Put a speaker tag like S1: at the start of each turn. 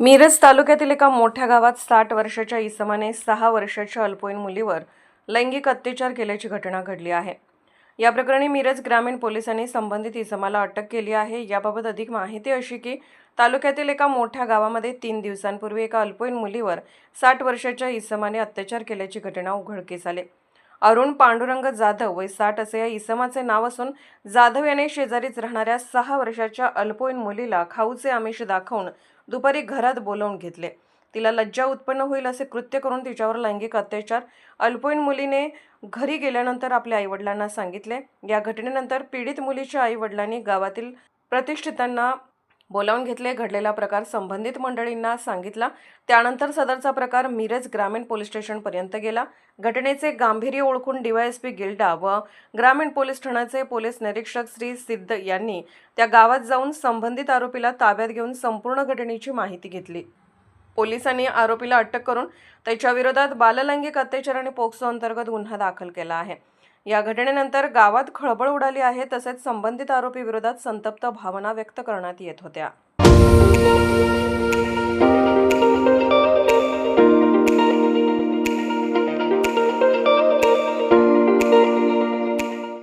S1: मिरज तालुक्यातील एका मोठ्या गावात साठ वर्षाच्या इसमाने सहा वर्षाच्या अल्पवयीन मुलीवर लैंगिक अत्याचार केल्याची घटना घडली आहे. या प्रकरणी मिरज ग्रामीण पोलिसांनी संबंधित इसमाला अटक केली आहे. याबाबत अधिक माहिती अशी की तालुक्यातील एका मोठ्या गावामध्ये तीन दिवसांपूर्वी एका अल्पवयीन मुलीवर साठ वर्षाच्या इसमाने अत्याचार केल्याची घटना उघडकीस आली. अरुण पांडुरंग जाधव वय साठ असे या इसमाचे नाव असून जाधव याने शेजारीच राहणाऱ्या सहा वर्षाच्या अल्पवयीन मुलीला खाऊचे आमिष दाखवून दुपारी घरात बोलावून घेतले. तिला लज्जा उत्पन्न होईल असे कृत्य करून तिच्यावर लैंगिक अत्याचार अल्पवयीन मुलीने घरी गेल्यानंतर आपल्या आईवडिलांना सांगितले. या घटनेनंतर पीडित मुलीच्या आईवडिलांनी गावातील प्रतिष्ठितांना बोलावून घेतले घडलेला प्रकार संबंधित मंडळींना सांगितला. त्यानंतर सदरचा प्रकार मिरज ग्रामीण पोलीस स्टेशनपर्यंत गेला. घटनेचे गांभीर्य ओळखून डीवायएसपी गिल्डा व ग्रामीण पोलीस ठाण्याचे पोलीस निरीक्षक श्री सिद्ध यांनी त्या गावात जाऊन संबंधित आरोपीला ताब्यात घेऊन संपूर्ण घटनेची माहिती घेतली. पोलिसांनी आरोपीला अटक करून त्याच्याविरोधात बाललैंगिक अत्याचार आणि पोक्सो अंतर्गत गुन्हा दाखल केला आहे. या घटनेनंतर गावात खळबळ उडाली आहे तसेच संबंधित आरोपीविरोधात संतप्त भावना व्यक्त करण्यात येत होत्या.